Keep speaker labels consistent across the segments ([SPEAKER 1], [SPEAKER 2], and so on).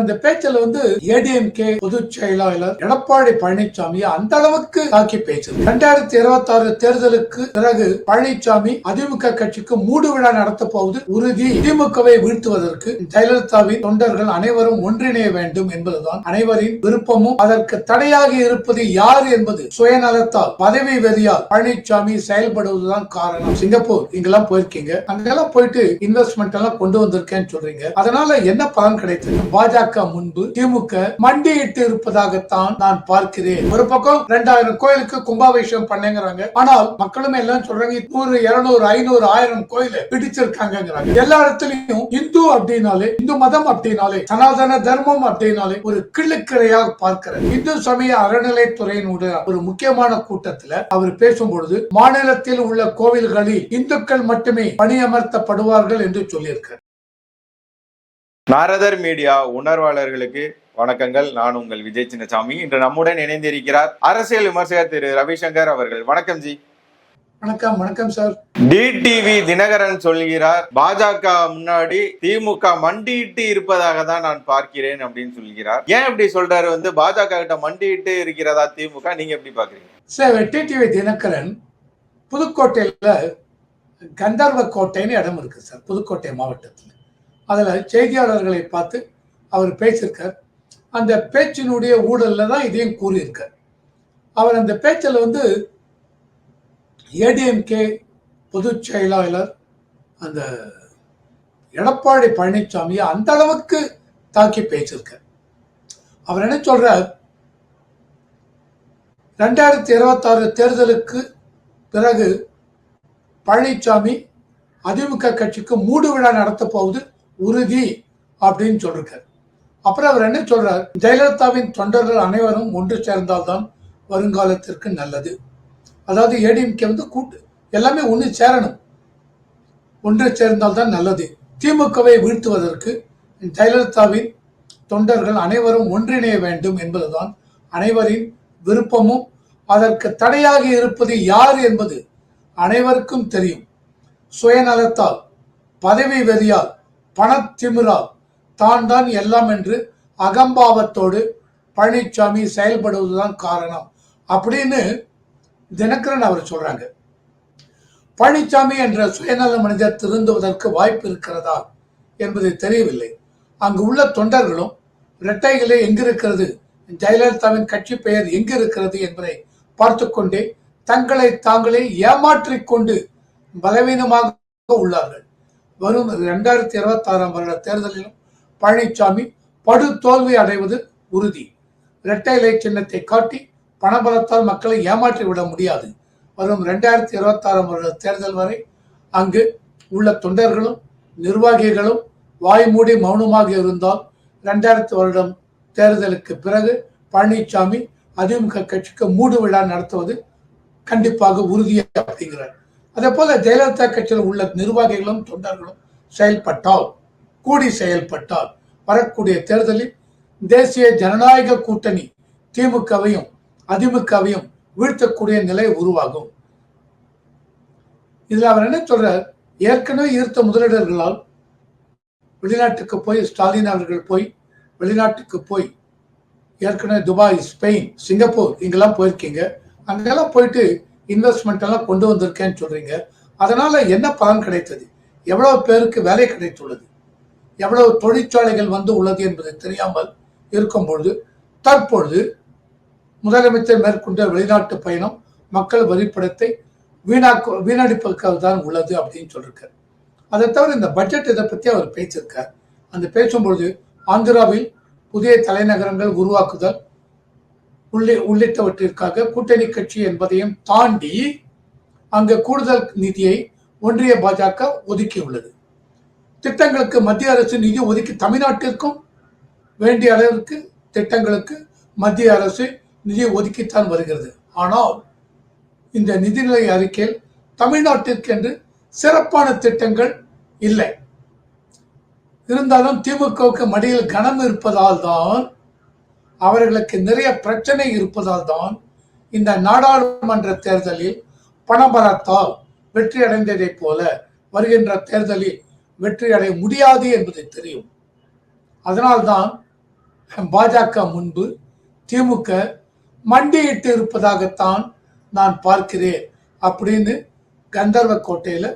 [SPEAKER 1] அந்த பேச்சில் வந்து ஏடிஎம்கே பொதுச் செயலாளர் எடப்பாடி பழனிசாமி அந்த அளவுக்கு தாக்கி பேச்சு இரண்டாயிரத்தி இருபத்தி ஆறு தேர்தலுக்கு பிறகு பழனிசாமி அதிமுக கட்சிக்கு மூடு விழா நடத்த போவது உறுதி. திமுகவை வீழ்த்துவதற்கு ஜெயலலிதாவின் தொண்டர்கள் அனைவரும் ஒன்றிணைய வேண்டும் என்பதுதான் அனைவரின் விருப்பமும். அதற்கு தடையாக இருப்பது யார் என்பது சுயநலத்தால் பதவி வெறியால் பழனிசாமி செயல்படுவதுதான் காரணம். சிங்கப்பூர் இங்கெல்லாம் போயிருக்கீங்க. அங்கெல்லாம் போயிட்டு இன்வெஸ்ட்மெண்ட் எல்லாம் கொண்டு வந்திருக்கேன்னு சொல்றீங்க. அதனால என்ன பலன் கிடைத்தது? பாஜக முன்பு திமுக மண்டியிட்டு இருப்பதாகத்தான் நான் பார்க்கிறேன். ஒரு பக்கம் ரெண்டாயிரம் கோயிலுக்கு கும்பாபிஷேகம் பண்ணுங்கிறாங்க. ஆனால் மக்களுமே எல்லாம் சொல்றாங்க நூறு இருநூறு ஐநூறு ஆயிரம் கோயில பிடிச்சிருக்காங்கிறாங்க எல்லா இடத்துலயும் இந்து அப்படின்னாலே இந்து மதம் அப்படின்னாலே சனாதன தர்மம் அப்படின்னாலே ஒரு கிள்ளுக்கிரையாக பார்க்கிறேன். இந்து சமய அறநிலைத்துறையினுடைய ஒரு முக்கியமான கூட்டத்துல அவர் பேசும்பொழுது மாநிலத்தில் உள்ள கோவில்களில் இந்துக்கள் மட்டுமே பணியமர்த்தப்படுவார்கள் என்று சொல்லியிருக்கிறார்
[SPEAKER 2] நாரதர் மீடியா உணர்வாளர்களுக்கு வணக்கங்கள். நான் உங்கள் விஜய் சின்னசாமி. இன்று நம்முடன் இணைந்திருக்கிறார் அரசியல் விமர்சகர் திரு ரவிசங்கர் அவர்கள். வணக்கம் ஜி.
[SPEAKER 1] வணக்கம் வணக்கம் சார்.
[SPEAKER 2] டிடிவி தினகரன் சொல்கிறார் பாஜக முன்னாடி திமுக மண்டியிட்டு இருப்பதாக தான் நான் பார்க்கிறேன் அப்படின்னு சொல்கிறார். ஏன் இப்படி சொல்றாரு வந்து பாஜக கிட்ட மண்டியிட்டு இருக்கிறதா திமுக? நீங்க எப்படி பாக்குறீங்க
[SPEAKER 1] சார் டிடிவி தினகரன் புதுக்கோட்டையில கந்தர்வ கோட்டைன்னு இடம் இருக்கு சார் புதுக்கோட்டை மாவட்டத்தில். அதில் செய்தியாளர்களை பார்த்து அவர் பேசியிருக்கார். அந்த பேச்சினுடைய ஊழலில் தான் இதையும் கூறியிருக்கார். அவர் அந்த பேச்சில் வந்து ஏடிஎம்கே பொதுச் செயலாளர் அந்த எடப்பாடி பழனிசாமியை அந்த அளவுக்கு தாக்கி பேசியிருக்கார். அவர் என்ன சொல்றார்? ரெண்டாயிரத்தி இருபத்தாறு தேர்தலுக்கு பிறகு பழனிசாமி அதிமுக கட்சிக்கு மூடு விழா நடத்த போகுது உறுதி அப்படின்னு சொல்லிருக்கார். அப்புறம் அவர் என்ன சொல்றார்? ஜெயலலிதாவின் தொண்டர்கள் அனைவரும் ஒன்று சேர்ந்தால்தான் வருங்காலத்திற்கு நல்லது. அதாவது ஏடிஎம்கே வந்து கூட்டு எல்லாமே ஒன்று சேரணும். ஒன்று சேர்ந்தால்தான் நல்லது. திமுகவை வீழ்த்துவதற்கு ஜெயலலிதாவின் தொண்டர்கள் அனைவரும் ஒன்றிணைய வேண்டும் என்பதுதான் அனைவரின் விருப்பமும். அதற்கு தடையாக இருப்பது யார் என்பது அனைவருக்கும் தெரியும். சுயநலத்தால் பதவி வெறியால் பணத்திமிரால் தான் தான் எல்லாம் என்று அகம்பாவத்தோடு பழனிசாமி செயல்படுவதுதான் காரணம். அப்படின்னு தினகரன் அவர் சொல்றாங்க. பழனிசாமி என்ற சுயநல மனிதர் திருந்துவதற்கு வாய்ப்பு இருக்கிறதா என்பது தெரியவில்லை. அங்கு உள்ள தொண்டர்களும் இரட்டைகளே எங்கிருக்கிறது? ஜெயலலிதாவின் கட்சி பெயர் எங்கிருக்கிறது? என்பதை பார்த்து கொண்டே தங்களை தாங்களே ஏமாற்றிக்கொண்டு பலவீனமாக உள்ளார்கள். வரும். இரண்டாயிரத்தி இருபத்தி ஆறாம் வருட தேர்தலிலும் பழனிசாமி படு தோல்வி அடைவது உறுதி. இரட்டை இலை சின்னத்தை காட்டி பணபலத்தால் மக்களை ஏமாற்றி விட முடியாது. வரும் இரண்டாயிரத்தி இருபத்தி ஆறாம் வருட தேர்தல் வரை அங்கு உள்ள தொண்டர்களும் நிர்வாகிகளும் வாய் மூடி மௌனமாக இருந்தால் இரண்டாயிரத்தி வருடம் தேர்தலுக்கு பிறகு பழனிசாமி அதிமுக கட்சிக்கு மூடு விழா நடத்துவது கண்டிப்பாக உறுதியாக அப்படிங்கிறார். அதே போல ஜெயலலிதா கட்சியில் உள்ள நிர்வாகிகளும் தொண்டர்களும் செயல்பட்டால் கூடி செயல்பட்டால் வரக்கூடிய தேர்தலில் தேசிய ஜனநாயக கூட்டணி திமுகவையும் அதிமுகவையும் வீழ்த்தக்கூடிய நிலை உருவாகும். இதில் அவர் என்ன சொல்றார்? ஏற்கனவே ஈர்த்த முதலீடர்களால் வெளிநாட்டுக்கு போய் ஸ்டாலின் அவர்கள் போய் வெளிநாட்டுக்கு போய் ஏற்கனவே துபாய் ஸ்பெயின் சிங்கப்பூர் இங்கெல்லாம் போயிருக்கீங்க. அங்கெல்லாம் போயிட்டு இன்வெஸ்ட்மெண்ட் எல்லாம் கொண்டு வந்திருக்கேன்னு சொல்றீங்க. அதனால என்ன பலன் கிடைத்தது? எவ்வளவு பேருக்கு வேலை கிடைத்துள்ளது? எவ்வளவு தொழிற்சாலைகள் வந்து உள்ளது என்பது தெரியாமல் இருக்கும் பொழுது தற்பொழுது முதலமைச்சர் மேற்கொண்ட வெளிநாட்டு பயணம் மக்கள் வரிப்படத்தை வீணாக்க வீணடிப்பதற்காக தான் உள்ளது அப்படின்னு சொல்லியிருக்கார் அதை தவிர இந்த பட்ஜெட் இதை பற்றி அவர் பேசியிருக்கார். அந்த பேசும்பொழுது ஆந்திராவில் புதிய தலைநகரங்கள் உருவாக்குதல் உள்ளே உள்ளிட்டவற்றிற்காக கூட்டணி கட்சி என்பதையும் தாண்டி அங்கு கூடுதல் நிதியை ஒன்றிய பாஜக ஒதுக்கியுள்ளது. திட்டங்களுக்கு மத்திய அரசு நிதி ஒதுக்கி தமிழ்நாட்டிற்கும் வேண்டிய அளவிற்கு திட்டங்களுக்கு மத்திய அரசு நிதி ஒதுக்கித்தான் வருகிறது. ஆனால் இந்த நிதிநிலை அறிக்கையில் தமிழ்நாட்டிற்கென்று சிறப்பான திட்டங்கள் இல்லை. இருந்தாலும் திமுகவுக்கு மடியில் கனம் இருப்பதால் தான் அவர்களுக்கு நிறைய பிரச்சனை இருப்பதால் தான் இந்த நாடாளுமன்ற தேர்தலில் பணபலத்தால் வெற்றி அடைந்ததைப் போல வருகின்ற தேர்தலில் வெற்றி அடைய முடியாது என்பது தெரியும். அதனால்தான் பாஜக முன்பு திமுக மண்டியிட்டு இருப்பதாகத்தான் நான் பார்க்கிறேன் அப்படின்னு கந்தர்வ கோட்டையில்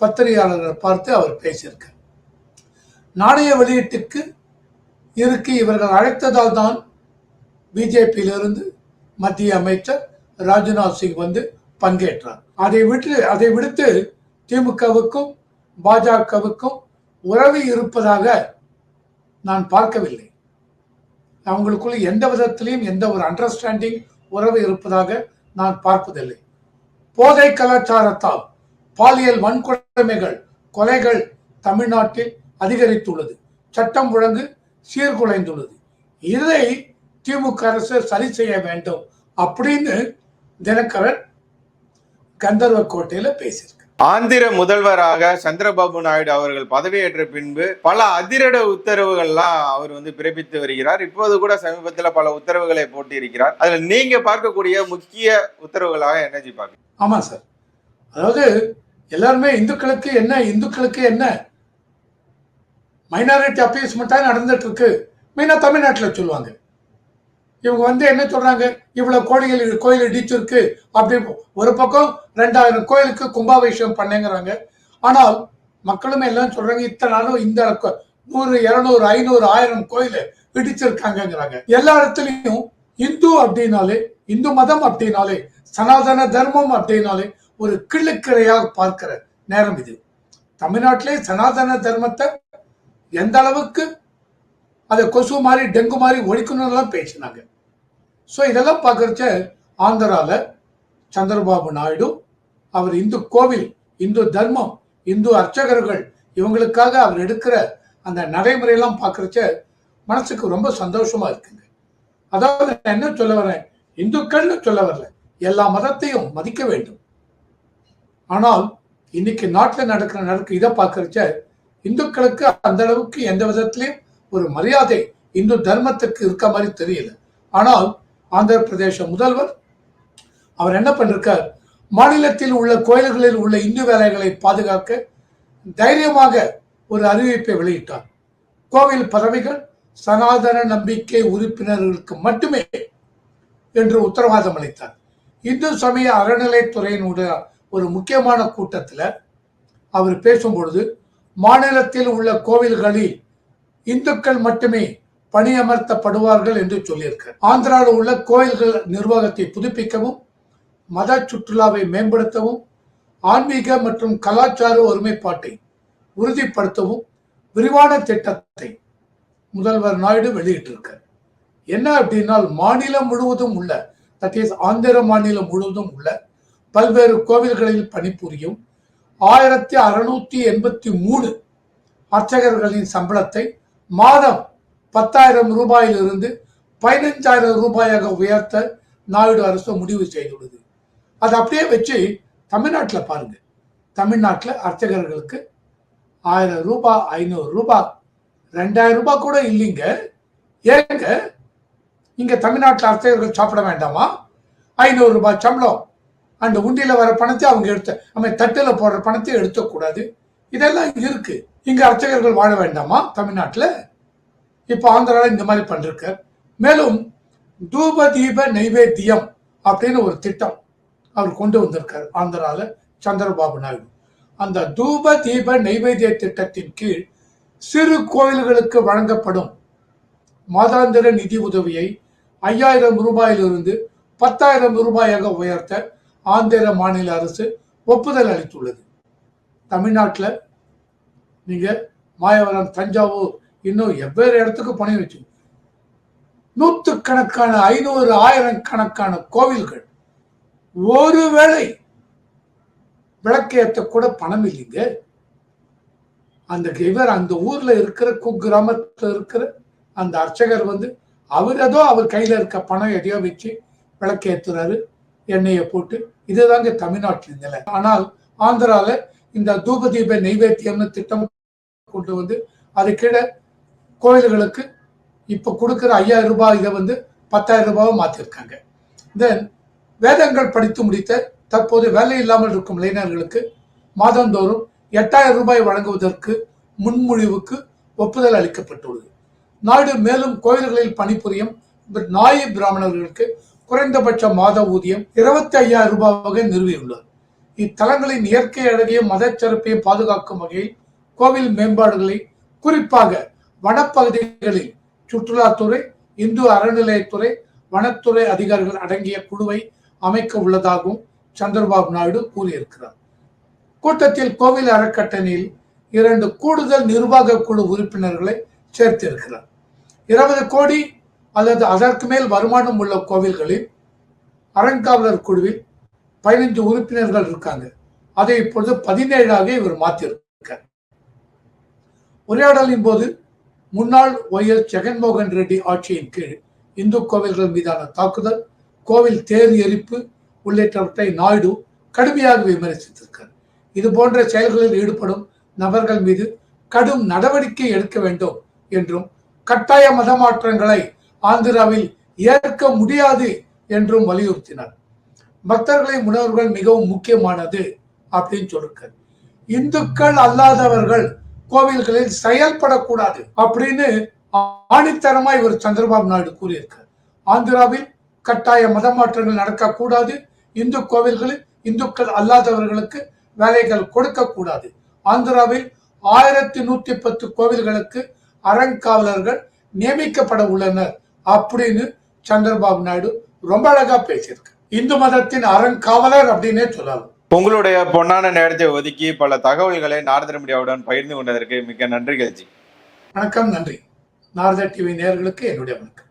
[SPEAKER 1] பத்திரிகையாளர்களை பார்த்து அவர் பேசியிருக்கார். நாணய வெளியீட்டுக்கு இருக்கு இவர்கள் அழைத்ததால் தான் பிஜேபியிலிருந்து மத்திய அமைச்சர் ராஜ்நாத் சிங் வந்து பங்கேற்றார். அதை விட்டு அதை விடுத்து திமுகவுக்கும் பாஜகவுக்கும் உறவு இருப்பதாக நான் பார்க்கவில்லை. அவங்களுக்குள்ள எந்த விதத்திலையும் எந்த ஒரு அண்டர்ஸ்டாண்டிங் உறவு இருப்பதாக நான் பார்ப்பதில்லை. போதை கலாச்சாரத்தால் பாலியல் வன்கொடுமைகள் கொலைகள் தமிழ்நாட்டில் அதிகரித்துள்ளது. சட்டம் ஒழுங்கு சீர்குலைந்துள்ளது. இதை திமுக அரசு சரி செய்ய வேண்டும் அப்படின்னு தினகரன் கந்தர்வ கோட்டையில பேசியிருக்க.
[SPEAKER 2] ஆந்திர முதல்வராக சந்திரபாபு நாயுடு அவர்கள் பதவியேற்ற பின்பு பல அதிரட உத்தரவுகள்லாம் அவர் வந்து பிறப்பித்து வருகிறார். இப்போது கூட சமீபத்தில் பல உத்தரவுகளை போட்டு இருக்கிறார் அதுல நீங்க பார்க்கக்கூடிய முக்கிய உத்தரவுகளாக என்னஜி பார்க்க
[SPEAKER 1] ஆமா சார். அதாவது எல்லாருமே இந்துக்களுக்கு என்ன இந்துக்களுக்கு என்ன? மைனாரிட்டி அப்பீஸ்மெண்டா நடந்துட்டு இருக்கு. மெயினா தமிழ்நாட்டில் சொல்லுவாங்க. இவங்க வந்து என்ன சொல்றாங்க? இவ்வளவு கோழிகள் கோயில் இடிச்சிருக்கு அப்படி ஒரு பக்கம் ரெண்டாயிரம் கோயிலுக்கு கும்பாபிஷேகம் பண்ணுங்கிறாங்க. ஆனால் மக்களுமே எல்லாம் சொல்றாங்க இத்தனை நாளும் இந்த நூறு இருநூறு ஐநூறு ஆயிரம் கோயில் இடிச்சிருக்காங்கங்கிறாங்க. எல்லா இடத்துலயும் இந்து அப்படின்னாலே இந்து மதம் அப்படின்னாலே சனாதன தர்மம் அப்படின்னாலே ஒரு கிள்ளுக்கிரையாக பார்க்கிற நேரம் இது. தமிழ்நாட்டிலே சனாதன தர்மத்தை எந்த அளவுக்கு அதை கொசு மாதிரி டெங்கு மாதிரி ஒழிக்கணும்லாம் பேசினாங்க. ஸோ இதெல்லாம் பார்க்குறச்ச ஆந்திராவில் சந்திரபாபு நாயுடு அவர் இந்து கோவில் இந்து தர்மம் இந்து அர்ச்சகர்கள் இவங்களுக்காக அவர் எடுக்கிற அந்த நடைமுறையெல்லாம் பார்க்குறச்ச மனசுக்கு ரொம்ப சந்தோஷமா இருக்குங்க. அதாவது நான் என்ன சொல்ல வரேன்? இந்துக்கள்னு சொல்ல வரல. எல்லா மதத்தையும் மதிக்க வேண்டும். ஆனால் இன்னைக்கு நாட்டில் நடக்கிற நடக்கு இதை பார்க்குறச்ச இந்துக்களுக்கு அந்த அளவுக்கு எந்த விதத்திலையும் ஒரு மரியாதை இந்து தர்மத்துக்கு இருக்க மாதிரி தெரியல. ஆனால் ஆந்திர பிரதேச முதல்வர் அவர் என்ன பண்ணிருக்கார்? மாநிலத்தில் உள்ள கோயில்களில் உள்ள இந்து வேலைகளை பாதுகாக்க தைரியமாக ஒரு அறிவிப்பை வெளியிட்டார். கோவில் பதவிகள் சனாதன நம்பிக்கை உறுப்பினர்களுக்கு மட்டுமே என்று உத்தரவாதம் அளித்தார். இந்து சமய அறநிலைத்துறையினுடைய ஒரு முக்கியமான கூட்டத்தில் அவர் பேசும்பொழுது மாநிலத்தில் உள்ள கோவில்களில் இந்துக்கள் மட்டுமே பணியமர்த்தப்படுவார்கள் என்று சொல்லியிருக்கார் ஆந்திராவில் உள்ள கோயில்கள் நிர்வாகத்தை புதுப்பிக்கவும் மத சுற்றுலாவை மேம்படுத்தவும் ஆன்மீக மற்றும் கலாச்சார ஒருமைப்பாட்டை உறுதிப்படுத்தவும் விரிவான திட்டத்தை முதல்வர் நாயுடு வெளியிட்டிருக்கார் என்ன அப்படின்னால் மாநிலம் முழுவதும் உள்ள தட் இஸ் ஆந்திர மாநிலம் முழுவதும் உள்ள பல்வேறு கோவில்களில் பணிபுரியும் ஆயிரத்தி அறுநூத்தி எண்பத்தி மூணு அர்ச்சகர்களின் சம்பளத்தை மாதம் பத்தாயிரம் ரூபாயிலிருந்து பதினஞ்சாயிரம் ரூபாயாக உயர்த்த நாயுடு அரசு முடிவு செய்துள்ளது. அதை அப்படியே வச்சு தமிழ்நாட்டில் பாருங்க. தமிழ்நாட்டில் அர்ச்சகர்களுக்கு ஆயிரம் ரூபாய் ஐநூறு ரூபாய் ரெண்டாயிரம் ரூபாய் கூட இல்லைங்க. ஏங்க இங்க தமிழ்நாட்டில் அர்ச்சகர்கள் சாப்பிட வேண்டாமா? ஐநூறு ரூபாய் சம்பளம். அந்த உண்டியில் வர பணத்தை அவங்க எடுத்த நம்ம தட்டில் போடுற பணத்தை எடுத்துக்கூடாது. இதெல்லாம் இருக்குது இங்க அர்ச்சகர்கள் வாழ வேண்டாமா தமிழ்நாட்டில்? இப்போ ஆந்திராவில் இந்த மாதிரி பண்ணிருக்கு மேலும் தூப தீப நைவேத்தியம் அப்படின்னு ஒரு திட்டம் அவர் கொண்டு வந்திருக்கார் ஆந்திராவில் சந்திரபாபு நாயுடு. அந்த தூப தீப நைவேத்திய திட்டத்தின் கீழ் சிறு கோயில்களுக்கு வழங்கப்படும் மாதாந்திர நிதி உதவியை ஐயாயிரம் ரூபாயிலிருந்து பத்தாயிரம் ரூபாயாக உயர்த்த ஆந்திர மாநில அரசு ஒப்புதல் அளித்துள்ளது. தமிழ்நாட்டில் நீங்க மாயவரம் தஞ்சாவூர் இன்னும் வெவ்வேறு இடத்துக்கு பணி வச்சு நூற்றுக்கணக்கான ஐநூறு ஆயிரம் கணக்கான கோவில்கள். ஒருவேளை விளக்கேற்ற கூட பணம் இல்லைங்க. அந்த இவர் அந்த ஊர்ல இருக்கிற குக்கிராமத்தில் இருக்கிற அந்த அர்ச்சகர் வந்து அவர் ஏதோ அவர் கையில இருக்க பணம் எதையோ வச்சு விளக்கேத்துறாரு எண்ணெயை போட்டு. இதுதாங்க தமிழ்நாட்டில் நிலை. ஆனால் ஆந்திரால இந்த தூபதீப நெய்வேத்தியம்னு திட்டம் கொண்டு வந்து அது கீழே கோயில்களுக்கு இப்போ கொடுக்குற ஐயாயிரம் ரூபாய் இதை வந்து பத்தாயிரம் ரூபாவை மாற்றிருக்காங்க தென் வேதங்கள் படித்து முடித்த தற்போது வேலை இல்லாமல் இருக்கும் இளைஞர்களுக்கு மாதந்தோறும் எட்டாயிரம் ரூபாய் வழங்குவதற்கு முன்மொழிவுக்கு ஒப்புதல் அளிக்கப்பட்டுள்ளது. நாடு மேலும் கோயில்களில் பணிபுரியும் நாயி பிராமணர்களுக்கு குறைந்தபட்ச மாத ஊதியம் இருபத்தி ஐயாயிரம் ரூபாவாக நிறுவியுள்ளார் இத்தலங்களின் இயற்கை அழகையும் மதச்சிறப்பையும் பாதுகாக்கும் வகையில் கோவில் மேம்பாடுகளை குறிப்பாக வனப்பகுதிகளில் சுற்றுலாத்துறை இந்து அறநிலையத்துறை வனத்துறை அதிகாரிகள் அடங்கிய குழுவை அமைக்க உள்ளதாகவும் சந்திரபாபு நாயுடு கூறியிருக்கிறார். கூட்டத்தில் கோவில் அறக்கட்டணையில் இரண்டு கூடுதல் நிர்வாக குழு உறுப்பினர்களை சேர்த்திருக்கிறார். இருபது கோடி அல்லது அதற்கு மேல் வருமானம் உள்ள கோவில்களில் அறங்காவலர் குழுவில் பதினைந்து உறுப்பினர்கள் இருக்காங்க. அதை இப்பொழுது பதினேழாக இவர் மாற்றியிருக்கார் உரையாடலின் போது முன்னாள் ஒய் எஸ் ஜெகன்மோகன் ரெட்டி ஆட்சியின் கீழ் இந்து கோவில்கள் மீதான தாக்குதல் கோவில் தேர் எரிப்பு உள்ளிட்டவற்றை நாயுடு கடுமையாக விமர்சித்திருக்கிறார். இது போன்ற செயல்களில் ஈடுபடும் நபர்கள் மீது கடும் நடவடிக்கை எடுக்க வேண்டும் என்றும் கட்டாய மதமாற்றங்களை ஆந்திராவில் ஏற்க முடியாது என்றும் வலியுறுத்தினார். பக்தர்களின் உணர்வுகள் மிகவும் முக்கியமானது அப்படின்னு சொல்லிருக்கார். இந்துக்கள் அல்லாதவர்கள் கோவில்களில் செயல்படக்கூடாது அப்படின்னு ஆணித்தரமா இவர் சந்திரபாபு நாயுடு கூறியிருக்கார் ஆந்திராவில் கட்டாய மதமாற்றங்கள் நடக்கக்கூடாது. இந்து கோவில்களில் இந்துக்கள் அல்லாதவர்களுக்கு வேலைகள் கொடுக்கக்கூடாது. ஆந்திராவில் ஆயிரத்தி நூத்தி பத்து கோவில்களுக்கு அறங்காவலர்கள் நியமிக்கப்பட உள்ளனர் அப்படின்னு சந்திரபாபு நாயுடு ரொம்ப அழகா பேசியிருக்கு இந்து மதத்தின் அறங்காவலர் அப்படின்னே சொல்லலாம்.
[SPEAKER 2] உங்களுடைய பொன்னான நேரத்தை ஒதுக்கி பல தகவல்களை நாரதர் மீடியாவுடன் பகிர்ந்து கொண்டதற்கு மிக்க நன்றிகள் ஜி.
[SPEAKER 1] வணக்கம் நன்றி. நாரதா டிவி நேர்களுக்கு என்னுடைய வணக்கம்.